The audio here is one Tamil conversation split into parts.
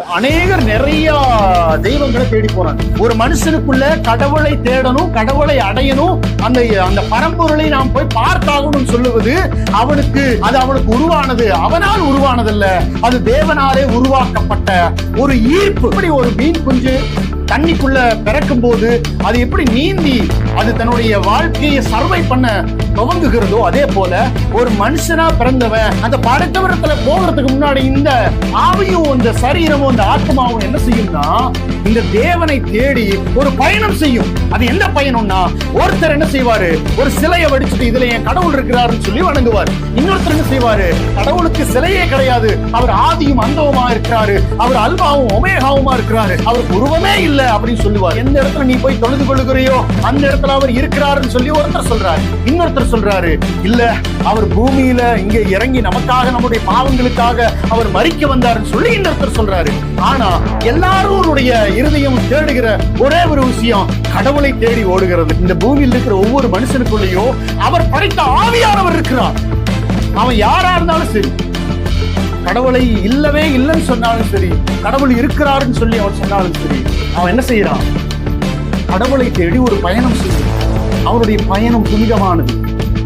அநேகர் நிறைய தெய்வங்களை தேடி போறாங்க. ஒரு மனுஷனுக்குள்ள கடவுளை தேடணும் கடவுளை அடையணும் அந்த அந்த பரம்பொருளை நாம் போய் பார்த்தாகணும் சொல்லுவது அவனுக்கு அது அவனுக்கு உருவானது. அவனால் உருவானதல்ல. அது தேவனாலே உருவாக்கப்பட்ட ஒரு ஈர்ப்பு. இப்படி ஒரு மீன் குஞ்சு தண்ணிக்குள்ள பிறக்கும் போது அது எப்படி நீந்தி அது தன்னுடைய வாழ்க்கையை சர்வை பண்ண துவங்குகிறதோ அதே போல ஒரு மனுஷனா பிறந்தவன் அந்த படைத்தவரத்துல போகிறதுக்கு முன்னாடி இந்த ஆவியும் இந்த சரீரமும் இந்த ஆத்மாவும் என்ன செய்யும்னா இந்த தேவனை தேடி ஒரு பயணம் செய்யும். அது என்ன பயணம்னா ஒருத்தர் என்ன செய்வாரு? ஒரு சிலையை வடிச்சுட்டு இதுல என் கடவுள் இருக்கிறாருன்னு சொல்லி வணங்குவார். இன்னொருத்தர் என்ன செய்வாரு? கடவுளுக்கு சிலையே கிடையாது. அவர் ஆதியும் அந்தவமா இருக்கிறாரு. அவர் அல்பாவும் ஒமேகாவுமா இருக்கிறாரு. அவர் உருவமே இல்ல. அப்படின்னு சொல்லுவார். எந்த இடத்துல நீ போய் தொழுது கொள்ளுகிறையோ அந்த இடத்துல அவர் இருக்கிறாருன்னு சொல்லி ஒருத்தர் சொல்றாரு. இன்னொருத்தர் சொல்றாரு இல்ல அவர் பூமியில இங்க இறங்கி நமக்காக நம்முடைய பாவங்களுக்காக அவர் மறிக்க வந்தாருன்னு சொல்லி இன்னொருத்தர் சொல்றாரு. ஆனா எல்லாருடைய இருதயம் தேடுகிற ஒரே ஒரு விஷயம் கடவுளை தேடி ஓடுகிறது. இந்த பூமியில் இருக்கிற ஒவ்வொரு மனுஷனுக்குள்ளேயோ அவர் படைத்த ஆவியானவர் இருக்கிறார். அவன் யாரா இருந்தாலும் சரி கடவுளை இல்லவே இல்லைன்னு சொன்னாலும் சரி கடவுள் இருக்கிறாருன்னு சொல்லி அவன் சொன்னாலும் சரி அவன் என்ன செய்யறான்? கடவுளை தேடி ஒரு பயணம் செய்யும் அவனுடைய பயணம் புனிதமானது.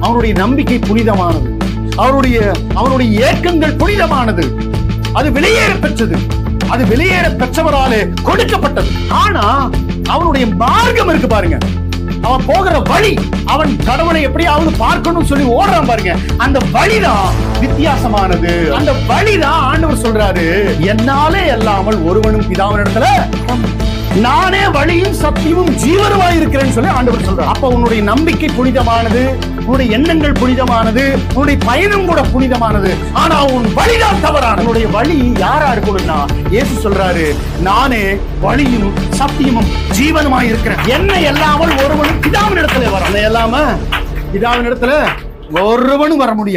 அவனுடைய நம்பிக்கை புனிதமானது. அவருடைய அவனுடைய ஏக்கங்கள் புனிதமானது. அது வெளியேற பெற்றது. அது வெளியேற பெற்றவராலே கொடுக்கப்பட்டது. ஆனா அவனுடைய மார்க்கம் இருக்கு பாருங்க. அவன் போகிற வழி அவன் கடவுளை எப்படியாவது பார்க்கணும்னு சொல்லி ஓடுறான் பாருங்க. அந்த வழிதான் வித்தியாசமானது. அந்த வழிதான் ஆண்டவர் சொல்றாரு. என்னாலே அல்லாமல் ஒருவனும் பிதாவினிடத்துல நானே வழியும் சத்தியமும் ஜீவனமாய் இருக்கிறேன்னு சொல்லி ஆண்டவர் சொல்றார். அப்ப உன்னுடைய நம்பிக்கை புனிதமானது உன்னுடைய எண்ணங்கள் புனிதமானது உன்னுடைய பயணம் கூட புனிதமானது. ஆனா உன் வழிதான் தவறான உன்னுடைய வழி யாரா இருக்கணும்னா இயேசு சொல்றாரு நானே வழியும் சத்தியமும் ஜீவனமா இருக்கிறேன் என்னை எல்லாமல் ஒருவனும் பிதாவின் இடத்துல வர இல்லாம பிதாவின் இடத்துல ஒருவனும் வர முடியாது.